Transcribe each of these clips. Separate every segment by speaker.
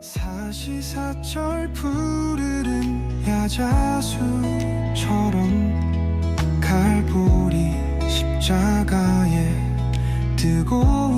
Speaker 1: 사시사철 푸르른 야자수처럼 갈보리 십자가에 뜨거운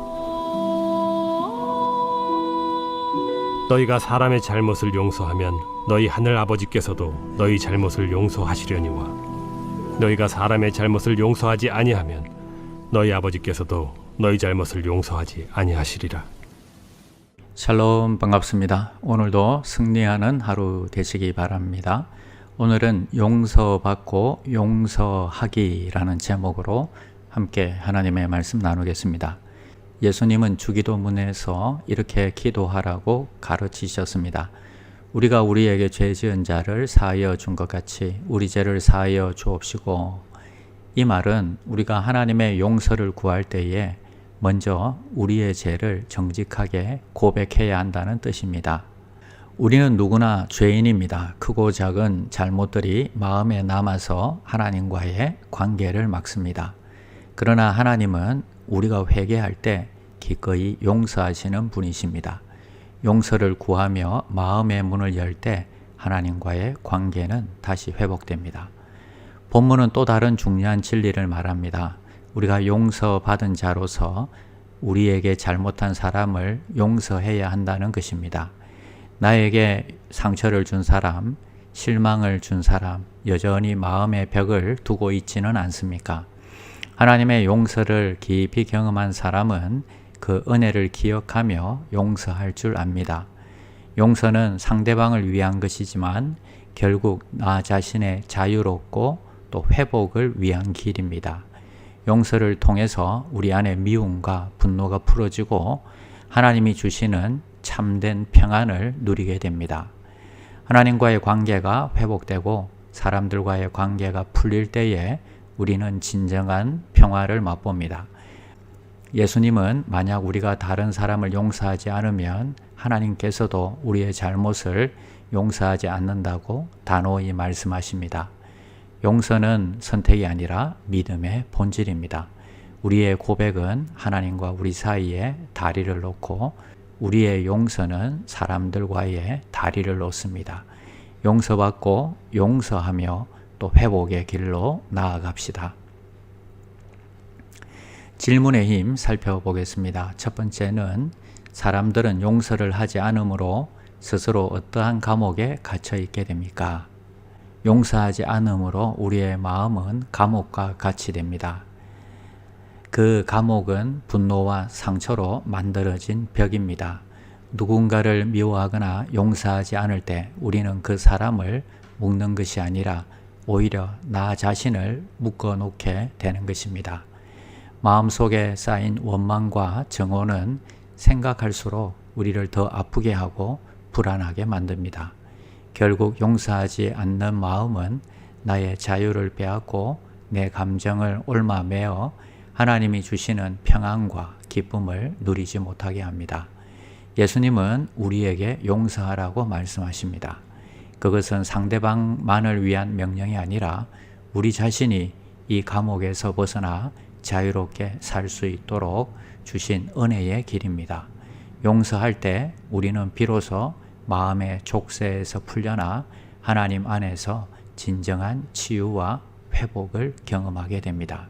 Speaker 2: 너희가 사람의 잘못을 용서하면 너희 하늘 아버지께서도 너희 잘못을 용서하시려니와 너희가 사람의 잘못을 용서하지 아니하면 너희 아버지께서도 너희 잘못을 용서하지 아니하시리라.
Speaker 3: 샬롬 반갑습니다. 오늘도 승리하는 하루 되시기 바랍니다. 오늘은 용서받고 용서하기라는 제목으로 함께 하나님의 말씀 나누겠습니다. 예수님은 주기도문에서 이렇게 기도하라고 가르치셨습니다. 우리가 우리에게 죄 지은 자를 사하여 준 것 같이 우리 죄를 사하여 주옵시고 이 말은 우리가 하나님의 용서를 구할 때에 먼저 우리의 죄를 정직하게 고백해야 한다는 뜻입니다. 우리는 누구나 죄인입니다. 크고 작은 잘못들이 마음에 남아서 하나님과의 관계를 막습니다. 그러나 하나님은 우리가 회개할 때 기꺼이 용서하시는 분이십니다. 용서를 구하며 마음의 문을 열 때 하나님과의 관계는 다시 회복됩니다. 본문은 또 다른 중요한 진리를 말합니다. 우리가 용서받은 자로서 우리에게 잘못한 사람을 용서해야 한다는 것입니다. 나에게 상처를 준 사람, 실망을 준 사람, 여전히 마음의 벽을 두고 있지는 않습니까? 하나님의 용서를 깊이 경험한 사람은 그 은혜를 기억하며 용서할 줄 압니다. 용서는 상대방을 위한 것이지만 결국 나 자신의 자유롭고 또 회복을 위한 길입니다. 용서를 통해서 우리 안에 미움과 분노가 풀어지고 하나님이 주시는 참된 평안을 누리게 됩니다. 하나님과의 관계가 회복되고 사람들과의 관계가 풀릴 때에 우리는 진정한 평화를 맛봅니다. 예수님은 만약 우리가 다른 사람을 용서하지 않으면 하나님께서도 우리의 잘못을 용서하지 않는다고 단호히 말씀하십니다. 용서는 선택이 아니라 믿음의 본질입니다. 우리의 고백은 하나님과 우리 사이에 다리를 놓고 우리의 용서는 사람들과의 다리를 놓습니다. 용서받고 용서하며 또 회복의 길로 나아갑시다. 질문의 힘 살펴보겠습니다. 첫 번째는 사람들은 용서를 하지 않으므로 스스로 어떠한 감옥에 갇혀 있게 됩니까? 용서하지 않으므로 우리의 마음은 감옥과 같이 됩니다. 그 감옥은 분노와 상처로 만들어진 벽입니다. 누군가를 미워하거나 용서하지 않을 때 우리는 그 사람을 묶는 것이 아니라 오히려 나 자신을 묶어 놓게 되는 것입니다. 마음속에 쌓인 원망과 정오는 생각할수록 우리를 더 아프게 하고 불안하게 만듭니다. 결국 용서하지 않는 마음은 나의 자유를 빼앗고 내 감정을 옮아매어 하나님이 주시는 평안과 기쁨을 누리지 못하게 합니다. 예수님은 우리에게 용서하라고 말씀하십니다. 그것은 상대방만을 위한 명령이 아니라 우리 자신이 이 감옥에서 벗어나 자유롭게 살 수 있도록 주신 은혜의 길입니다. 용서할 때 우리는 비로소 마음의 족쇄에서 풀려나 하나님 안에서 진정한 치유와 회복을 경험하게 됩니다.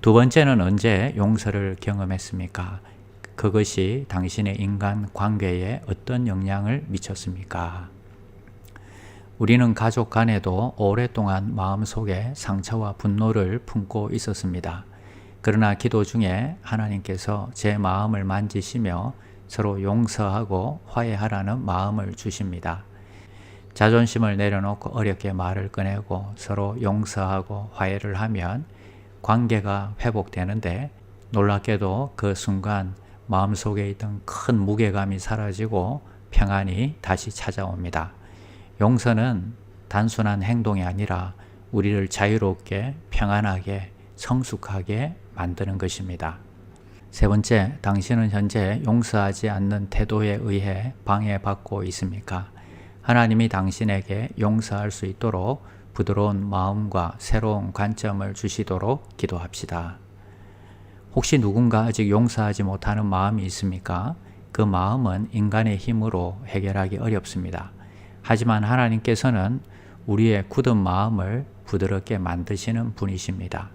Speaker 3: 두 번째는 언제 용서를 경험했습니까? 그것이 당신의 인간 관계에 어떤 영향을 미쳤습니까? 우리는 가족 간에도 오랫동안 마음속에 상처와 분노를 품고 있었습니다. 그러나 기도 중에 하나님께서 제 마음을 만지시며 서로 용서하고 화해하라는 마음을 주십니다. 자존심을 내려놓고 어렵게 말을 꺼내고 서로 용서하고 화해를 하면 관계가 회복되는데 놀랍게도 그 순간 마음속에 있던 큰 무게감이 사라지고 평안이 다시 찾아옵니다. 용서는 단순한 행동이 아니라 우리를 자유롭게 평안하게 성숙하게 만드는 것입니다. 세 번째, 당신은 현재 용서하지 않는 태도에 의해 방해받고 있습니까? 하나님이 당신에게 용서할 수 있도록 부드러운 마음과 새로운 관점을 주시도록 기도합시다. 혹시 누군가 아직 용서하지 못하는 마음이 있습니까? 그 마음은 인간의 힘으로 해결하기 어렵습니다. 하지만 하나님께서는 우리의 굳은 마음을 부드럽게 만드시는 분이십니다.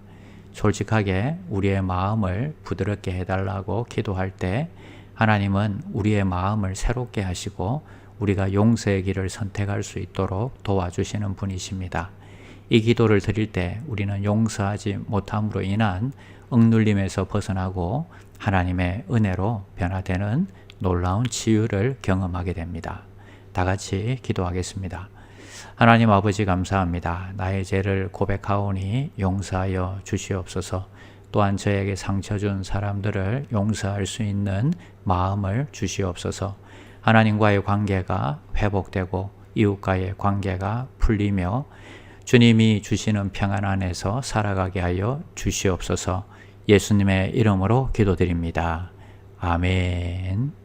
Speaker 3: 솔직하게 우리의 마음을 부드럽게 해달라고 기도할 때 하나님은 우리의 마음을 새롭게 하시고 우리가 용서의 길을 선택할 수 있도록 도와주시는 분이십니다. 이 기도를 드릴 때 우리는 용서하지 못함으로 인한 억눌림에서 벗어나고 하나님의 은혜로 변화되는 놀라운 치유를 경험하게 됩니다. 다 같이 기도하겠습니다. 하나님 아버지 감사합니다. 나의 죄를 고백하오니 용서하여 주시옵소서. 또한 저에게 상처 준 사람들을 용서할 수 있는 마음을 주시옵소서. 하나님과의 관계가 회복되고 이웃과의 관계가 풀리며 주님이 주시는 평안 안에서 살아가게 하여 주시옵소서. 예수님의 이름으로 기도드립니다. 아멘.